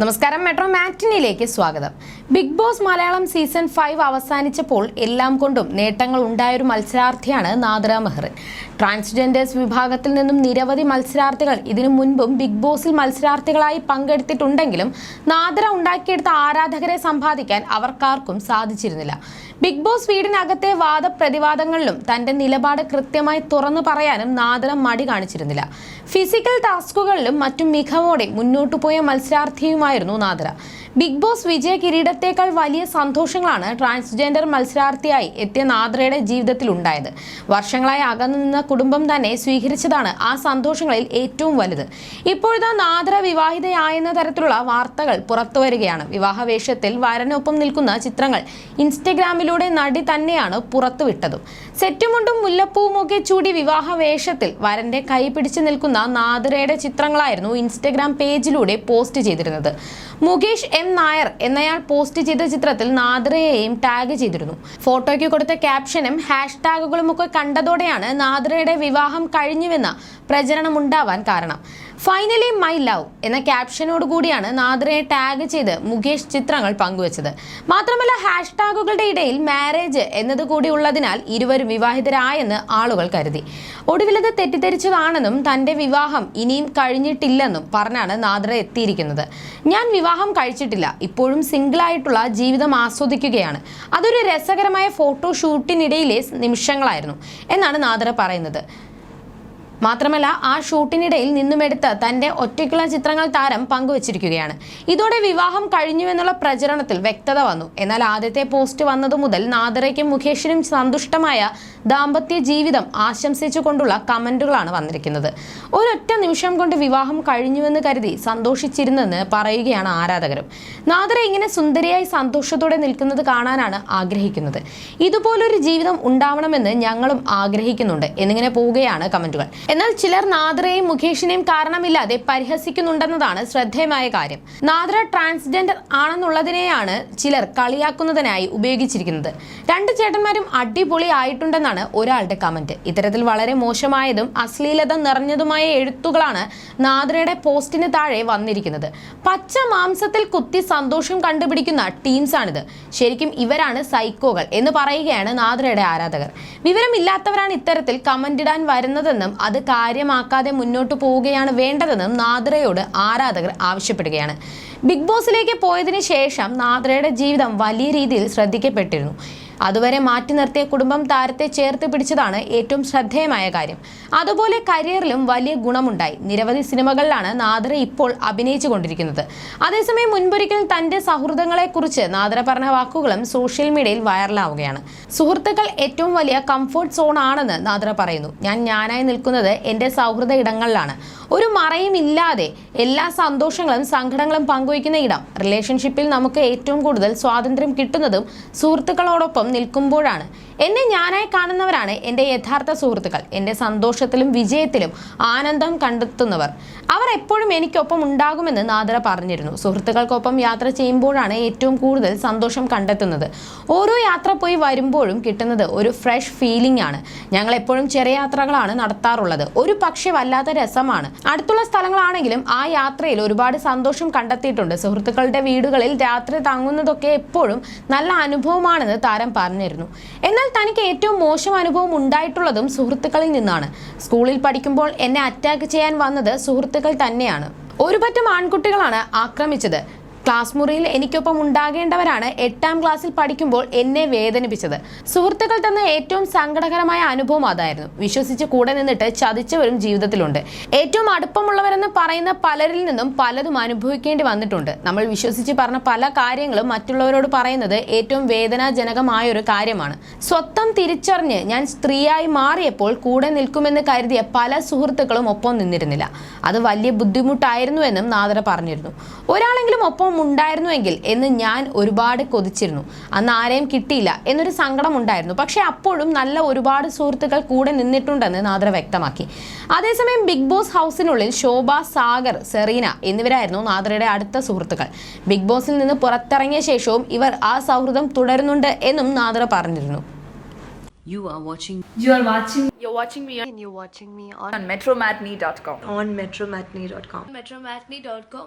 നമസ്കാരം. മെട്രോ മാറ്റിനിയിലേക്ക് സ്വാഗതം. Bigg Boss Malayalam season five അവസാനിച്ചപ്പോൾ എല്ലാം കൊണ്ടും നേട്ടങ്ങൾ ഉണ്ടായൊരു മത്സരാർത്ഥിയാണ് നാദ്ര മെഹ്റിൻ ട്രാൻസ്ജെൻഡേഴ്സ് വിഭാഗത്തിൽ നിന്നും നിരവധി മത്സരാർത്ഥികൾ ഇതിനു മുൻപും ബിഗ് ബോസിൽ മത്സരാർത്ഥികളായി പങ്കെടുത്തിട്ടുണ്ടെങ്കിലും നാദര ഉണ്ടാക്കിയെടുത്ത ആരാധകരെ സമ്പാദിക്കാൻ അവർക്കാർക്കും സാധിച്ചിരുന്നില്ല. ബിഗ് ബോസ് വീടിനകത്തെ വാദപ്രതിവാദങ്ങളിലും തന്റെ നിലപാട് കൃത്യമായി തുറന്നു പറയാനും നാദര മടി കാണിച്ചിരുന്നില്ല. ഫിസിക്കൽ ടാസ്കുകളിലും മറ്റും മികവോടെ മുന്നോട്ടു പോയ മത്സരാർത്ഥിയുമായിരുന്നു നാദര. ബിഗ് ബോസ് വിജയ കിരീടത്തേക്കാൾ വലിയ സന്തോഷങ്ങളാണ് ട്രാൻസ്ജെൻഡർ മത്സരാർത്ഥിയായി എത്തിയ നാദ്രയുടെ ജീവിതത്തിൽ ഉണ്ടായത് വർഷങ്ങളായി അകന്നു നിന്ന കുടുംബം തന്നെ സ്വീകരിച്ചതാണ് ആ സന്തോഷങ്ങളിൽ ഏറ്റവും വലുത്. ഇപ്പോഴത്തെ നാദ്ര വിവാഹിതയായെന്ന തരത്തിലുള്ള വാർത്തകൾ പുറത്തു വരികയാണ്. വിവാഹവേഷത്തിൽ വരനൊപ്പം നിൽക്കുന്ന ചിത്രങ്ങൾ ഇൻസ്റ്റഗ്രാമിലൂടെ നടി തന്നെയാണ് പുറത്തുവിട്ടതും. സെറ്റുമുണ്ടും മുല്ലപ്പൂവും ഒക്കെ ചൂടി വിവാഹ വേഷത്തിൽ വരന്റെ കൈ പിടിച്ചു നിൽക്കുന്ന നാദ്രയുടെ ചിത്രങ്ങളായിരുന്നു ഇൻസ്റ്റഗ്രാം പേജിലൂടെ പോസ്റ്റ് ചെയ്തിരുന്നത്. മുകേഷ് എം നായർ എന്നയാൾ പോസ്റ്റ് ചെയ്ത ചിത്രത്തിൽ നാദ്രയെയും ടാഗ് ചെയ്തിരുന്നു. ഫോട്ടോയ്ക്ക് കൊടുത്ത ക്യാപ്ഷനും ഹാഷ്ടാഗുകളും ഒക്കെ കണ്ടതോടെയാണ് നാദിറയുടെ വിവാഹം കഴിഞ്ഞുവെന്ന പ്രചരണം ഉണ്ടാവാൻ കാരണം. ഫൈനലി മൈ ലവ് എന്ന ക്യാപ്ഷനോട് കൂടിയാണ് നാദ്രയെ ടാഗ് ചെയ്ത് മുകേഷ് ചിത്രങ്ങൾ പങ്കുവച്ചത്. മാത്രമല്ല ഹാഷ്ടാഗുകളുടെ ഇടയിൽ മാരേജ് എന്നത് കൂടി ഉള്ളതിനാൽ ഇരുവരും വിവാഹിതരായെന്ന് ആളുകൾ കരുതി. ഒടുവിലത് തെറ്റിദ്ധരിച്ചതാണെന്നും തന്റെ വിവാഹം ഇനിയും കഴിഞ്ഞിട്ടില്ലെന്നും പറഞ്ഞാണ് നാദ്ര എത്തിയിരിക്കുന്നത്. ഞാൻ വിവാഹം കഴിച്ചിട്ടില്ല. ഇപ്പോഴും സിംഗിളായിട്ടുള്ള ജീവിതം ആസ്വദിക്കുകയാണ്. അതൊരു രസകരമായ ഫോട്ടോ ഷൂട്ടിനിടയിലെ നിമിഷങ്ങളായിരുന്നു എന്നാണ് നാദ്ര പറയുന്നത്. പറയുന്നത്. മാത്രമല്ല ആ ഷൂട്ടിനിടയിൽ നിന്നുമെടുത്ത് തന്റെ ഒറ്റയ്ക്കുള്ള ചിത്രങ്ങൾ താരം പങ്കുവച്ചിരിക്കുകയാണ്. ഇതോടെ വിവാഹം കഴിഞ്ഞുവെന്നുള്ള പ്രചരണത്തിൽ വ്യക്തത വന്നു. എന്നാൽ ആദ്യത്തെ പോസ്റ്റ് വന്നതു മുതൽ നാദറയ്ക്കും മുഖേഷിനും സന്തുഷ്ടമായ ദാമ്പത്യ ജീവിതം ആശംസിച്ചുകൊണ്ടുള്ള കമന്റുകളാണ് വന്നിരിക്കുന്നത്. ഒരൊറ്റ നിമിഷം കൊണ്ട് വിവാഹം കഴിഞ്ഞുവെന്ന് കരുതി സന്തോഷിച്ചിരുന്നെന്ന് പറയുകയാണ് ആരാധകരും. നാദറ ഇങ്ങനെ സുന്ദരിയായി സന്തോഷത്തോടെ നിൽക്കുന്നത് കാണാനാണ് ആഗ്രഹിക്കുന്നത്. ഇതുപോലൊരു ജീവിതം ഉണ്ടാവണമെന്ന് ഞങ്ങളും ആഗ്രഹിക്കുന്നുണ്ട്. എന്നിങ്ങനെ പോവുകയാണ് കമന്റുകൾ. എന്നാൽ ചിലർ നാദ്രയെയും മുഖേഷിനെയും കാരണമില്ലാതെ പരിഹസിക്കുന്നുണ്ടെന്നതാണ് ശ്രദ്ധേയമായ കാര്യം. നാദ്ര ട്രാൻസ്ജെൻഡർ ആണെന്നുള്ളതിനെയാണ് ചിലർ കളിയാക്കുന്നതിനായി ഉപയോഗിച്ചിരിക്കുന്നത്. രണ്ട് ചേട്ടന്മാരും അടിപൊളി ആയിട്ടുണ്ടെന്നാണ് ഒരാളുടെ കമന്റ്. ഇത്തരത്തിൽ വളരെ മോശമായതും അശ്ലീലത നിറഞ്ഞതുമായ എഴുത്തുകളാണ് നാദ്രയുടെ പോസ്റ്റിന് താഴെ വന്നിരിക്കുന്നത്. പച്ച മാംസത്തിൽ കുത്തി സന്തോഷം കണ്ടുപിടിക്കുന്ന ടീംസാണിത്. ശരിക്കും ഇവരാണ് സൈക്കോകൾ എന്ന് പറയുകയാണ് നാദ്രയുടെ ആരാധകർ. വിവരമില്ലാത്തവരാണ് ഇത്തരത്തിൽ കമന്റ് ഇടാൻ വരുന്നതെന്നും അത് കാര്യമാക്കാതെ മുന്നോട്ട് പോവുകയാണ് വേണ്ടതെന്നും നാദ്രയോട് ആരാധകർ ആവശ്യപ്പെടുകയാണ്. ബിഗ് ബോസിലേക്ക് പോയതിനു ശേഷം നാദ്രയുടെ ജീവിതം വലിയ രീതിയിൽ ശ്രദ്ധിക്കപ്പെട്ടിരുന്നു. അതുവരെ മാറ്റി നിർത്തിയ കുടുംബം താരത്തെ ചേർത്ത് പിടിച്ചതാണ് ഏറ്റവും ശ്രദ്ധേയമായ കാര്യം. അതുപോലെ കരിയറിലും വലിയ ഗുണമുണ്ടായി. നിരവധി സിനിമകളിലാണ് നാദ്ര ഇപ്പോൾ അഭിനയിച്ചു കൊണ്ടിരിക്കുന്നത്. അതേസമയം മുൻപൊരിക്കൽ തന്റെ സൗഹൃദങ്ങളെക്കുറിച്ച് നാദ്ര പറഞ്ഞ വാക്കുകളും സോഷ്യൽ മീഡിയയിൽ വൈറലാവുകയാണ്. സുഹൃത്തുക്കൾ ഏറ്റവും വലിയ കംഫർട്ട് സോൺ ആണെന്ന് നാദ്ര പറയുന്നു. ഞാൻ ഞാനായി നിൽക്കുന്നത് എന്റെ സൗഹൃദ ഇടങ്ങളിലാണ്. ഒരു മറയും ഇല്ലാതെ എല്ലാ സന്തോഷങ്ങളും സങ്കടങ്ങളും പങ്കുവയ്ക്കുന്ന ഇടം. റിലേഷൻഷിപ്പിൽ നമുക്ക് ഏറ്റവും കൂടുതൽ സ്വാതന്ത്ര്യം കിട്ടുന്നതും സുഹൃത്തുക്കളോടൊപ്പം നിൽക്കുമ്പോഴാണ്. എന്നെ ഞാനായി കാണുന്നവരാണ് എന്റെ യഥാർത്ഥ സുഹൃത്തുക്കൾ. എന്റെ സന്തോഷത്തിലും വിജയത്തിലും ആനന്ദം കണ്ടെത്തുന്നവർ. അവർ എപ്പോഴും എനിക്കൊപ്പം ഉണ്ടാകുമെന്ന് നാദര പറഞ്ഞിരുന്നു. സുഹൃത്തുക്കൾക്കൊപ്പം യാത്ര ചെയ്യുമ്പോഴാണ് ഏറ്റവും കൂടുതൽ സന്തോഷം കണ്ടെത്തുന്നത്. ഓരോ യാത്ര പോയി വരുമ്പോഴും കിട്ടുന്നത് ഒരു ഫ്രഷ് ഫീലിംഗ് ആണ്. ഞങ്ങൾ എപ്പോഴും ചെറിയ യാത്രകളാണ് നടത്താറുള്ളത്. ഒരു പക്ഷേ വല്ലാത്ത രസമാണ്. അടുത്തുള്ള സ്ഥലങ്ങളാണെങ്കിലും ആ യാത്രയിൽ ഒരുപാട് സന്തോഷം കണ്ടെത്തിയിട്ടുണ്ട്. സുഹൃത്തുക്കളുടെ വീടുകളിൽ രാത്രി തങ്ങുന്നതൊക്കെ എപ്പോഴും നല്ല അനുഭവമാണെന്ന് താരം പറഞ്ഞിരുന്നു. എന്നാൽ തനിക്ക് ഏറ്റവും മോശം അനുഭവം ഉണ്ടായിട്ടുള്ളതും സുഹൃത്തുക്കളിൽ നിന്നാണ്. സ്കൂളിൽ പഠിക്കുമ്പോൾ എന്നെ അറ്റാക്ക് ചെയ്യാൻ വന്നത് സുഹൃത്തുക്കൾ തന്നെയാണ്. ഒരുപറ്റം ആൺകുട്ടികളാണ് ആക്രമിച്ചത്. ക്ലാസ് മുറിയിൽ എനിക്കൊപ്പം ഉണ്ടാകേണ്ടവരാണ് എട്ടാം ക്ലാസ്സിൽ പഠിക്കുമ്പോൾ എന്നെ വേദനിപ്പിച്ചത്. സുഹൃത്തുക്കൾ തന്ന ഏറ്റവും സങ്കടകരമായ അനുഭവം അതായിരുന്നു. വിശ്വസിച്ച് കൂടെ നിന്നിട്ട് ചതിച്ചവരും ജീവിതത്തിലുണ്ട്. ഏറ്റവും അടുപ്പമുള്ളവരെന്ന് പറയുന്ന പലരിൽ നിന്നും പലതും അനുഭവിക്കേണ്ടി വന്നിട്ടുണ്ട്. നമ്മൾ വിശ്വസിച്ച് പറഞ്ഞ പല കാര്യങ്ങളും മറ്റുള്ളവരോട് പറയുന്നത് ഏറ്റവും വേദനാജനകമായ ഒരു കാര്യമാണ്. സ്വത്തം തിരിച്ചറിഞ്ഞ് ഞാൻ സ്ത്രീയായി മാറിയപ്പോൾ കൂടെ നിൽക്കുമെന്ന് കരുതിയ പല സുഹൃത്തുക്കളും ഒപ്പം നിന്നിരുന്നില്ല. അത് വലിയ ബുദ്ധിമുട്ടായിരുന്നു എന്നും നാദര പറഞ്ഞിരുന്നു. ഒരാളെങ്കിലും ഒപ്പം ഉണ്ടായിരുന്നുവെങ്കിൽ എന്ന് ഞാൻ ഒരുപാട് കൊതിച്ചിരുന്നു അന്ന് ആരെയും കിട്ടിയില്ല എന്നൊരു സങ്കടം ഉണ്ടായിരുന്നു പക്ഷെ അപ്പോഴും നല്ല ഒരുപാട് സുഹൃത്തുക്കൾ കൂടെ നിന്നിട്ടുണ്ടെന്ന് നാദ്ര വ്യക്തമാക്കി അതേസമയം ബിഗ് ബോസ് ഹൗസിനുള്ളിൽ ശോഭ സാഗർ സെറീന എന്നിവരായിരുന്നു നാദ്രയുടെ അടുത്ത സുഹൃത്തുക്കൾ ബിഗ് ബോസിൽ നിന്ന് പുറത്തിറങ്ങിയ ശേഷവും ഇവർ ആ സൗഹൃദം തുടരുന്നുണ്ട് എന്നും നാദ്ര പറഞ്ഞിരുന്നു You are watching You are watching You're watching me on, and you're watching me on on metromatney.com. on metromatney.com. metromatney.com.